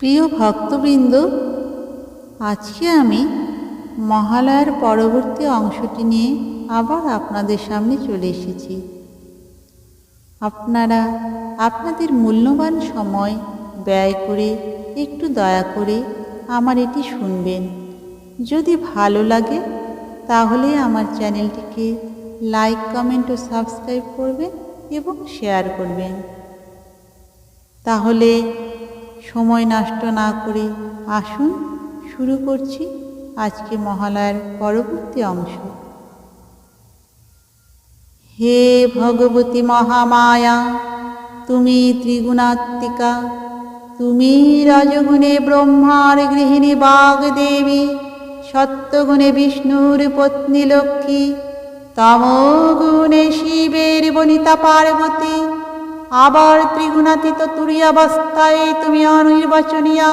প্রিয় ভক্তবৃন্দ, আজকে আমি মহালয়ার পরবর্তী অংশটি নিয়ে আবার আপনাদের সামনে চলে এসেছি। আপনারা আপনাদের মূল্যবান সময় ব্যয় করে একটু দয়া করে আমার এটি শুনবেন। যদি ভালো লাগে, তাহলে আমার চ্যানেলটিকে লাইক, কমেন্ট ও সাবস্ক্রাইব করবেন এবং শেয়ার করবেন। তাহলে সময় নষ্ট না করে আসুন, শুরু করছি আজকে মহালয়ার পরবর্তী অংশ। হে ভগবতী মহামায়া, তুমি ত্রিগুণাত্মিকা, তুমি রজগুণে ব্রহ্মার গৃহিণী বাগদেবী, সত্যগুণে বিষ্ণুর পত্নী লক্ষ্মী, তমগুণে শিবের বনিতা পার্বতী আবার ত্রিগুণাতীত তুরিয়াবস্থায় তুমি অনির্বাচনীয়,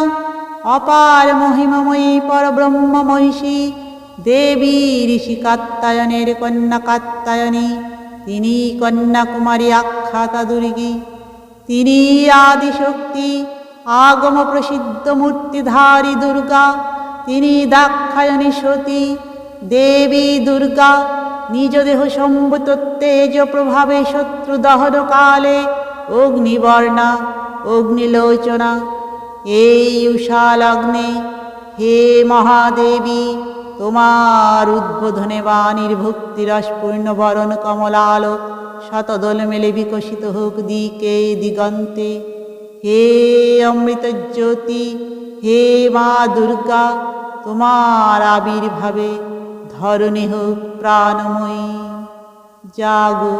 অপার মহিমময়ী পরব্রহ্ম মহিষী দেবী ঋষি কাত্তায়নের কন্যা কাত্তায়নী তিনি কন্যাকুমারী আখ্যাতা দুর্গী তিনি আদিশক্তি আগম প্রসিদ্ধ মূর্তিধারী দুর্গা, তিনি দাক্ষায়ণী সতী দেবী দুর্গা, নিজ দেহ সম্ভূত তেজ প্রভাবে শত্রু দহন কালে অগ্নিবর্ণা, অগ্নিলোচনা, এই উষা লগ্নে হে মহাদেবী, তোমার উদ্বোধনে বাণীর ভক্তিরসপূর্ণ বরণ কমলালোক শতদল মেলে বিকশিত হোক দিকে দিগন্তে। হে অমৃত জ্যোতি হে মা দুর্গা, তোমার আবির্ভাবে ধরণী হোক প্রাণময়ী। জাগো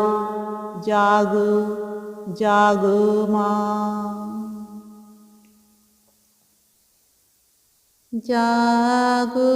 জাগো। জাগো মা জাগো